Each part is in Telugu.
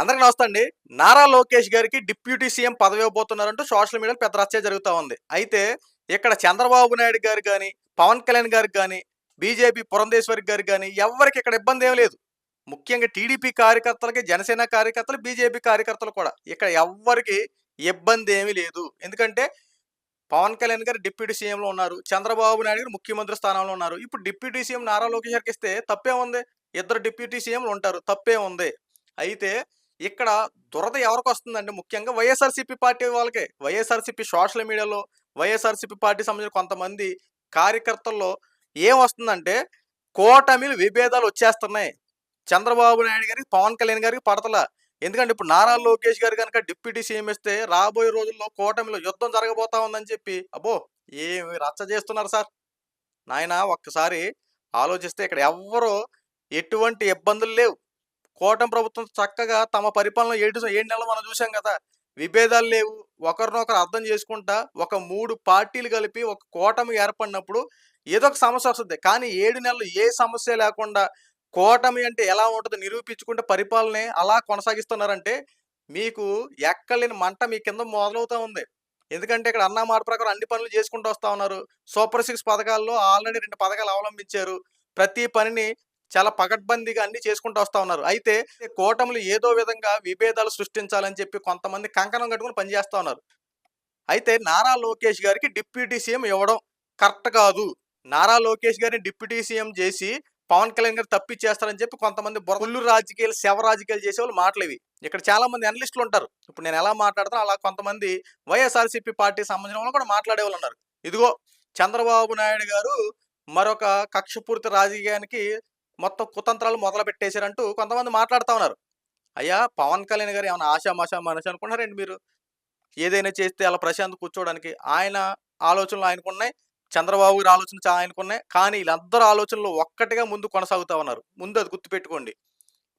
అందరికి నమస్తే అండి. నారా లోకేష్ గారికి డిప్యూటీ సీఎం పదవి ఇవ్వబోతున్నారంటూ సోషల్ మీడియాలో పెద్ద రచ్చ జరుగుతూ ఉంది. అయితే ఇక్కడ చంద్రబాబు నాయుడు గారు కానీ పవన్ కళ్యాణ్ గారికి కానీ బీజేపీ పురంధేశ్వరి గారు కానీ ఎవరికి ఇక్కడ ఇబ్బంది ఏం లేదు. ముఖ్యంగా టీడీపీ కార్యకర్తలకి జనసేన కార్యకర్తలు బీజేపీ కార్యకర్తలు కూడా ఇక్కడ ఎవ్వరికి ఇబ్బంది ఏమీ లేదు. ఎందుకంటే పవన్ కళ్యాణ్ గారు డిప్యూటీ సీఎంలో ఉన్నారు. చంద్రబాబు నాయుడు గారు ముఖ్యమంత్రి స్థానంలో ఉన్నారు. ఇప్పుడు డిప్యూటీ సీఎం నారా లోకేష్ గారికి ఇస్తే తప్పే ఉంది ఇద్దరు డిప్యూటీ సీఎంలు ఉంటారు. తప్పే ఉంది అయితే ఇక్కడ దురద ఎవరికి వస్తుందంటే ముఖ్యంగా వైఎస్ఆర్సీపీ పార్టీ వాళ్ళకే. వైఎస్ఆర్సీపీ సోషల్ మీడియాలో వైఎస్ఆర్సీపీ పార్టీ సంబంధించిన కొంతమంది కార్యకర్తల్లో ఏం వస్తుందంటే కోటమిలు విభేదాలు వచ్చేస్తున్నాయి. చంద్రబాబు నాయుడు గారికి పవన్ కళ్యాణ్ గారికి పడతల. ఎందుకంటే ఇప్పుడు నారా లోకేష్ గారు కనుక డిప్యూటీ సీఎం ఇస్తే రాబోయే రోజుల్లో కోటమిలో యుద్ధం జరగబోతా ఉందని చెప్పి అబ్బో! ఏమి రచ్చ చేస్తున్నారు సార్? నాయన ఒక్కసారి ఆలోచిస్తే ఇక్కడ ఎవ్వరూ ఎటువంటి ఇబ్బందులు లేవు. కూటమి ప్రభుత్వం చక్కగా తమ పరిపాలన ఏడు ఏడు నెలలు మనం చూసాం కదా విభేదాలు లేవు. ఒకరినొకరు అర్థం చేసుకుంటా ఒక మూడు పార్టీలు కలిపి ఒక కూటమి ఏర్పడినప్పుడు ఏదో ఒక సమస్య వస్తుంది. కానీ ఏడు నెలలు ఏ సమస్య లేకుండా కూటమి అంటే ఎలా ఉంటుందో నిరూపించుకుంటే పరిపాలనే అలా కొనసాగిస్తున్నారంటే మీకు ఎక్కలేని మంట మీ కింద మొదలవుతూ ఉంది. ఎందుకంటే ఇక్కడ అన్న మాట ప్రకారం అన్ని పనులు చేసుకుంటూ వస్తూ ఉన్నారు. సూపర్ సిక్స్ పథకాల్లో ఆల్రెడీ రెండు పథకాలు అవలంబించారు. ప్రతి పనిని చాలా పకడ్బందీగా అన్ని చేసుకుంటూ వస్తూ ఉన్నారు. అయితే కూటములు ఏదో విధంగా విభేదాలు సృష్టించాలని చెప్పి కొంతమంది కంకణం కట్టుకుని పనిచేస్తూ ఉన్నారు. అయితే నారా లోకేష్ గారికి డిప్యూటీ సీఎం ఇవ్వడం కరెక్ట్ కాదు. నారా లోకేష్ గారిని డిప్యూటీ సీఎం చేసి పవన్ కళ్యాణ్ గారు తప్పిచ్చేస్తారని చెప్పి కొంతమంది బుర్రలు రాజకీయాలు శవ రాజకీయాలు చేసే వాళ్ళు మాటలు ఇవి. ఇక్కడ చాలా మంది అనలిస్టులు ఉంటారు. ఇప్పుడు నేను ఎలా మాట్లాడతాను అలా కొంతమంది వైఎస్ఆర్సీపీ పార్టీకి సంబంధించిన వాళ్ళు కూడా మాట్లాడే వాళ్ళు ఉన్నారు. ఇదిగో చంద్రబాబు నాయుడు గారు మరొక కక్షపూర్తి రాజకీయానికి మొత్తం కుతంత్రాలు మొదలు పెట్టేశారంటూ కొంతమంది మాట్లాడుతూ ఉన్నారు. అయ్యా పవన్ కళ్యాణ్ గారు ఏమైనా ఆశామాషా మనిషి అనుకున్నారండి మీరు? ఏదైనా చేస్తే అలా ప్రశాంత్ కూర్చోవడానికి ఆయన ఆలోచనలు ఆయనకున్నాయి చంద్రబాబు గారి ఆలోచన చా- ఆయనకున్నాయి కానీ వీళ్ళందరూ ఆలోచనలు ఒక్కటిగా ముందు కొనసాగుతా ఉన్నారు. ముందు అది గుర్తుపెట్టుకోండి.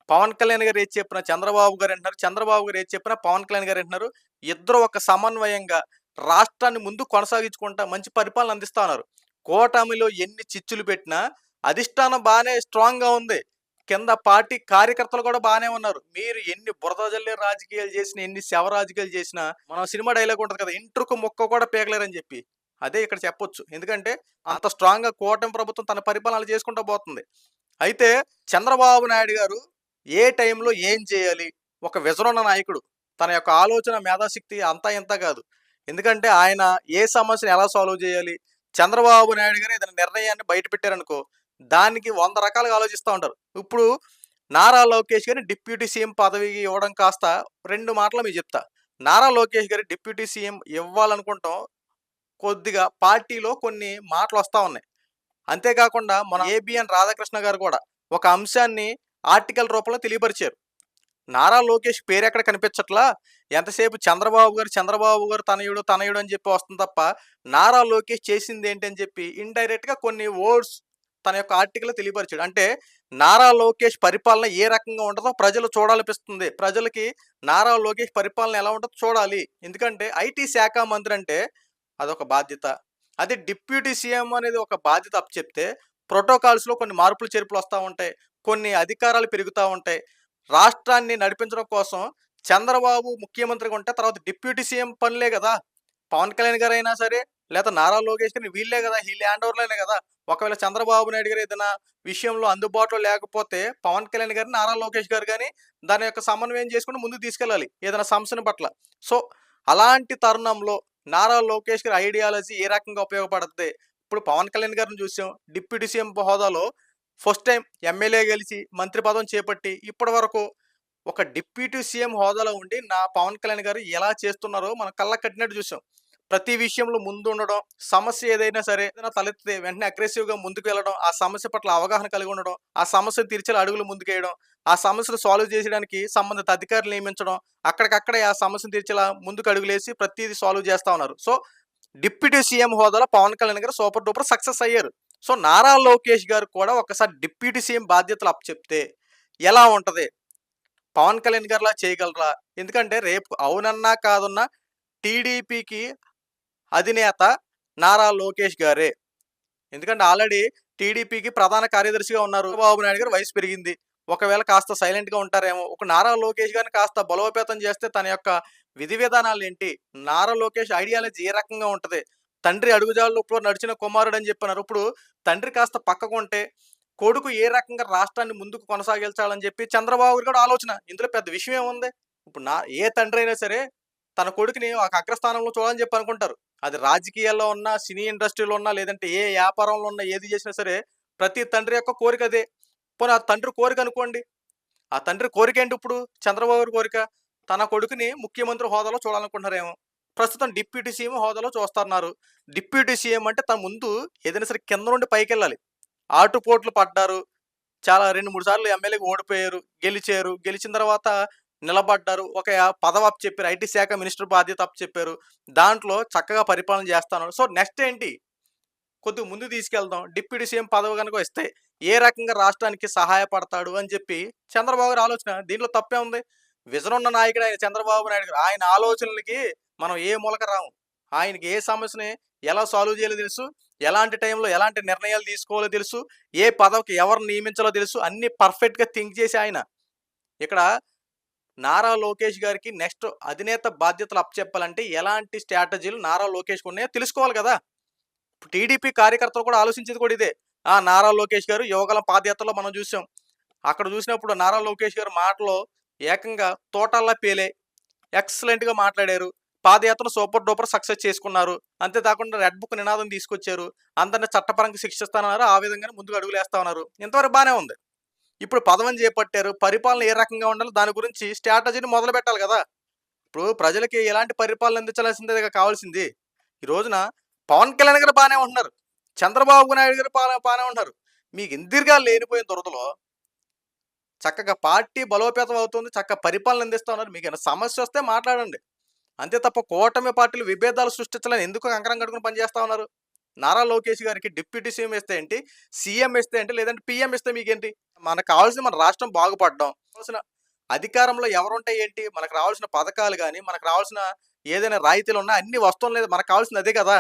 పవన్ కళ్యాణ్ గారు ఏది చెప్పినా చంద్రబాబు గారు అంటున్నారు చంద్రబాబు గారు ఏది చెప్పినా పవన్ కళ్యాణ్ గారు అంటున్నారు ఇద్దరు ఒక సమన్వయంగా రాష్ట్రాన్ని ముందు కొనసాగించుకుంటా మంచి పరిపాలన అందిస్తా ఉన్నారు. కూటమిలో ఎన్ని చిచ్చులు పెట్టినా అధిష్టానం బాగానే స్ట్రాంగ్గా ఉంది. కింద పార్టీ కార్యకర్తలు కూడా బాగానే ఉన్నారు. మీరు ఎన్ని బురద జల్లే రాజకీయాలు చేసినా ఎన్ని శవ రాజకీయాలు చేసినా మనం సినిమా డైలాగ్ ఉంటుంది కదా ఇంటర్కు మొక్క కూడా పేగలేరని చెప్పి. అదే ఇక్కడ చెప్పొచ్చు. ఎందుకంటే అంత స్ట్రాంగ్గా కూటమి ప్రభుత్వం తన పరిపాలనలు చేసుకుంటూ పోతుంది. అయితే చంద్రబాబు నాయుడు గారు ఏ టైంలో ఏం చేయాలి? ఒక విజనున్న నాయకుడు. తన యొక్క ఆలోచన మేధాశక్తి అంతా ఇంత కాదు. ఎందుకంటే ఆయన ఏ సమస్యను ఎలా సాల్వ్ చేయాలి? చంద్రబాబు నాయుడు గారు ఏదైనా నిర్ణయాన్ని బయట పెట్టారనుకో దానికి వంద రకాలుగా ఆలోచిస్తూ ఉంటారు. ఇప్పుడు నారా లోకేష్ గారిని డిప్యూటీ సీఎం పదవి ఇవ్వడం కాస్త రెండు మాటలు మీకు చెప్తా. నారా లోకేష్ గారి డిప్యూటీ సీఎం ఇవ్వాలనుకుంటాం కొద్దిగా పార్టీలో కొన్ని మాటలు వస్తూ ఉన్నాయి. అంతేకాకుండా మన ఏబిఎన్ రాధాకృష్ణ గారు కూడా ఒక అంశాన్ని ఆర్టికల్ రూపంలో తెలియపరిచారు. నారా లోకేష్ పేరు ఎక్కడ కనిపించట్లా? ఎంతసేపు చంద్రబాబు గారు చంద్రబాబు గారు తనయుడు తనయుడు అని చెప్పి వస్తుంది తప్ప నారా లోకేష్ చేసింది ఏంటి అని చెప్పి ఇండైరెక్ట్గా కొన్ని వర్డ్స్ తన యొక్క ఆర్టికల్ తెలియపరిచాడు. అంటే నారా లోకేష్ పరిపాలన ఏ రకంగా ఉంటుందో ప్రజలు చూడాలనిపిస్తుంది. ప్రజలకి నారా లోకేష్ పరిపాలన ఎలా ఉంటుందో చూడాలి. ఎందుకంటే ఐటీ శాఖ మంత్రి అంటే అదొక బాధ్యత. అదే డిప్యూటీ సీఎం అనేది ఒక బాధ్యత అప్పచెప్తే ప్రోటోకాల్స్లో కొన్ని మార్పులు చేర్పులు వస్తూ ఉంటాయి. కొన్ని అధికారాలు పెరుగుతూ ఉంటాయి. రాష్ట్రాన్ని నడిపించడం కోసం చంద్రబాబు ముఖ్యమంత్రిగా ఉంటే తర్వాత డిప్యూటీ సీఎం పనులే కదా. పవన్ కళ్యాణ్ గారు అయినా సరే లేదా నారా లోకేష్ గారిని వీళ్ళే కదా వీళ్ళ హ్యాండ్ ఓవర్లోనే కదా. ఒకవేళ చంద్రబాబు నాయుడు గారు ఏదైనా విషయంలో అందుబాటులో లేకపోతే పవన్ కళ్యాణ్ గారిని నారా లోకేష్ గారు కానీ దాని యొక్క సమన్వయం చేసుకుని ముందుకు తీసుకెళ్ళాలి ఏదైనా సమస్యను పట్ల. సో అలాంటి తరుణంలో నారా లోకేష్ గారి ఐడియాలజీ ఏ రకంగా ఉపయోగపడుతుంది ఇప్పుడు పవన్ కళ్యాణ్ గారిని చూసాం డిప్యూటీ సీఎం హోదాలో ఫస్ట్ టైం ఎమ్మెల్యే గెలిచి మంత్రి పదం చేపట్టి ఇప్పటి వరకు ఒక డిప్యూటీ సీఎం హోదాలో ఉండి నా పవన్ కళ్యాణ్ గారు ఎలా చేస్తున్నారో మనం కళ్ళ కట్టినట్టు చూసాం. ప్రతి విషయంలో ముందు ఉండడం సమస్య ఏదైనా సరే ఏదైనా తలెత్తితే వెంటనే అగ్రెసివ్గా ముందుకు వెళ్ళడం ఆ సమస్య పట్ల అవగాహన కలిగి ఉండడం ఆ సమస్యను తీర్చేలా అడుగులు ముందుకేయడం ఆ సమస్యను సాల్వ్ చేయడానికి సంబంధిత అధికారులు నియమించడం అక్కడికక్కడే ఆ సమస్యను తీర్చేలా ముందుకు అడుగులేసి ప్రతిదీ సాల్వ్ చేస్తా ఉన్నారు. సో డిప్యూటీ సీఎం హోదాలో Pawan Kalyan garu super duper success అయ్యారు. సో నారా లోకేష్ గారు కూడా ఒకసారి డిప్యూటీ సీఎం బాధ్యతలు అప్పచెప్తే ఎలా ఉంటది? పవన్ కళ్యాణ్ గారులా చేయగలరా? ఎందుకంటే రేపు అవునన్నా కాదన్నా టీడీపీకి అధినేత నారా లోకేష్ గారే ఎందుకంటే ఆల్రెడీ టీడీపీకి ప్రధాన కార్యదర్శిగా ఉన్నారు బాబు నాయుడు గారు వయసు పెరిగింది ఒకవేళ కాస్త సైలెంట్‌గా ఉంటారేమో. ఒక నారా లోకేష్ గారిని కాస్త బలోపేతం చేస్తే తన యొక్క విధి విధానాలు ఏంటి నారా లోకేష్ ఐడియాలజీ ఏ రకంగా ఉంటుంది తండ్రి అడుగుజాడల్లో నడిచిన కుమారుడు అని చెప్పినారు ఇప్పుడు తండ్రి కాస్త పక్కకుంటే, కొడుకు ఏ రకంగా రాష్ట్రాన్ని ముందుకు కొనసాగించాలని చెప్పి చంద్రబాబు కూడా ఆలోచన. ఇందులో పెద్ద విషయం ఏముంది? ఇప్పుడు నా ఏ తండ్రి అయినా సరే తన కొడుకుని ఒక అగ్రస్థానంలో చూడాలని చెప్పి అనుకుంటారు. అది రాజకీయాల్లో ఉన్నా, సినీ ఇండస్ట్రీలో ఉన్నా, లేదంటే ఏ వ్యాపారంలో ఉన్నా, ఏది చేసినా సరే ప్రతి తండ్రి యొక్క కోరిక అదే. పోనీ ఆ తండ్రి కోరిక అనుకోండి. ఆ తండ్రి కోరిక ఏంటి ఇప్పుడు? చంద్రబాబు గారి కోరిక తన కొడుకుని ముఖ్యమంత్రి హోదాలో చూడాలనుకుంటున్నారేమో. ప్రస్తుతం డిప్యూటీ సీఎం హోదాలో చూస్తున్నారు డిప్యూటీ సీఎం అంటే తన ముందు ఏదైనా సరే కింద నుండి పైకెళ్ళాలి. ఆటుపోట్లు పడ్డారు. చాలా 2, 3 సార్లు ఎమ్మెల్యేకి ఓడిపోయారు. గెలిచారు. గెలిచిన తర్వాత నిలబడ్డారు. ఒక పదవి అప్పచెప్పారు. ఐటీ శాఖ మినిస్టర్ బాధ్యత అప్ చెప్పారు దాంట్లో చక్కగా పరిపాలన చేస్తాను. సో నెక్స్ట్ ఏంటి? కొద్దిగా ముందు తీసుకెళ్దాం. డిప్యూటీ సీఎం పదవి కనుక ఇస్తే ఏ రకంగా రాష్ట్రానికి సహాయపడతాడు అని చెప్పి చంద్రబాబు గారి ఆలోచన. దీంట్లో తప్పే ఉంది. విజన్ ఉన్న నాయకుడు ఆయన చంద్రబాబు నాయుడు గారు. ఆయన ఆలోచనలకి మనం ఏ మూలక రాము. ఆయనకి ఏ సమస్యని ఎలా సాల్వ్ చేయాలో తెలుసు. ఎలాంటి టైంలో ఎలాంటి నిర్ణయాలు తీసుకోవాలో తెలుసు. ఏ పదవికి ఎవరిని నియమించాలో తెలుసు. అన్ని పర్ఫెక్ట్‌గా థింక్ చేసి ఆయన. ఇక్కడ నారా లోకేష్ గారికి నెక్స్ట్ అధినేత బాధ్యతలు అప్పచెప్పాలంటే ఎలాంటి స్ట్రాటజీలు నారా లోకేష్‌కి ఉన్నాయో తెలుసుకోవాలి కదా! టీడీపీ కార్యకర్తలు కూడా ఆలోచించేది కూడా ఇదే. ఆ! నారా లోకేష్ గారు యువగలం పాదయాత్రలో మనం చూసాం. అక్కడ చూసినప్పుడు నారా లోకేష్ గారి మాటలో ఏకంగా తోటల్లా పేలే ఎక్సలెంట్‌గా మాట్లాడారు. పాదయాత్రను సూపర్ డూపర్ సక్సెస్ చేసుకున్నారు. అంతే కాకుండా రెడ్ బుక్ నినాదం తీసుకొచ్చారు. అందరిని చట్టపరంగా శిక్షిస్తానన్నారు. ఆ విధంగానే ముందుకు అడుగులేస్తా ఉన్నారు. ఇంతవరకు బాగానే ఉంది. ఇప్పుడు పదవిని చేపట్టారు. పరిపాలన ఏ రకంగా ఉండాలో దాని గురించి స్ట్రాటజీని మొదలుపెట్టాలి కదా! ఇప్పుడు ప్రజలకి ఎలాంటి పరిపాలన అందించాల్సిందే కావాల్సింది. ఈ రోజున పవన్ కళ్యాణ్ గారు బాగానే ఉంటున్నారు. చంద్రబాబు నాయుడు గారు బాగానే బానే ఉంటున్నారు. మీకు ఇందిరిగా లేనిపోయిన దురదలో చక్కగా పార్టీ బలోపేతం అవుతుంది. చక్కగా పరిపాలన అందిస్తూ ఉన్నారు. మీకేమైనా సమస్య వస్తే మాట్లాడండి. అంతే తప్ప కూటమి పార్టీలు విభేదాలు సృష్టించాలని ఎందుకు కంకరం కట్టుకుని పనిచేస్తా ఉన్నారు? నారా లోకేష్ గారికి డిప్యూటీ సీఎం ఇస్తే ఏంటి? సీఎం ఇస్తే ఏంటి? లేదంటే పీఎం ఇస్తే మీకేంటి? మనకు కావాల్సిన మన రాష్ట్రం బాగుపడడం. కావాల్సిన అధికారంలో ఎవరుంటే ఏంటి? మనకు రావాల్సిన పథకాలు కానీ మనకు రావాల్సిన ఏదైనా రాయితీలు ఉన్నా అన్ని వస్తువులు లేదు. మనకు కావాల్సింది అదే కదా!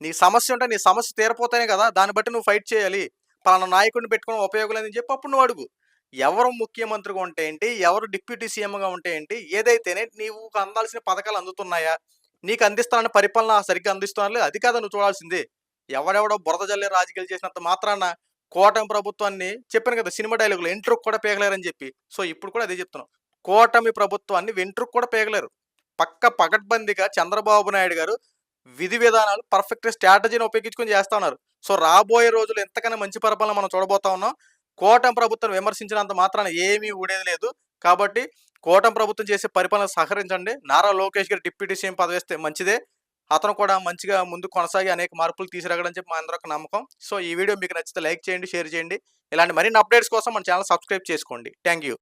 నీ సమస్య ఉంటే నీ సమస్య తీరిపోతేనే కదా! దాన్ని బట్టి నువ్వు ఫైట్ చేయాలి. పలానా నాయకుడిని పెట్టుకోవడం ఉపయోగం లేదని చెప్పి అప్పుడు నువ్వు అడుగు. ఎవరు ముఖ్యమంత్రిగా ఉంటే ఏంటి? ఎవరు డిప్యూటీ సీఎంగా ఉంటే ఏంటి? ఏదైతేనే నీవు అందాల్సిన పథకాలు అందుతున్నాయా? నీకు అందిస్తానని పరిపాలన సరిగ్గా అందిస్తున్నారా అది కాదా నువ్వు చూడాల్సింది. ఎవడెవడో బురద జల్లే రాజకీయాలు చేసినంత మాత్రాన కూటమి ప్రభుత్వాన్ని చెప్పాను కదా! సినిమా డైలాగులు ఎంట్రుకు కూడా పేగలేరని చెప్పి. సో ఇప్పుడు కూడా అదే చెప్తున్నాం. కూటమి ప్రభుత్వాన్ని వెంట్రుకు కూడా పేగలేరు పక్క పకడ్బందీగా చంద్రబాబు నాయుడు గారు విధి విధానాలు పర్ఫెక్ట్ స్ట్రాటజీని ఉపయోగించుకొని చేస్తా ఉన్నారు. సో రాబోయే రోజుల్లో ఎంతకన్నా మంచి పరిపాలన మనం చూడబోతా ఉన్నాం. కూటమి ప్రభుత్వం విమర్శించినంత మాత్రాన ఏమీ ఊడేది లేదు. కాబట్టి కూటమి ప్రభుత్వం చేసే పరిపాలన సహకరించండి. నారా లోకేష్ గారు డిప్యూటీ సీఎం పదవి మంచిదే. అతను కూడా మంచిగా ముందు కొనసాగి అనేక మార్పులు తీసుకురాగలడని చెప్పి మా అందరూ నమ్మకం. సో ఈ వీడియో మీకు నచ్చితే లైక్ చేయండి, షేర్ చేయండి. ఇలాంటి మరిన్ని అప్డేట్స్ కోసం మన ఛానల్ సబ్స్క్రైబ్ చేసుకోండి. Thank you.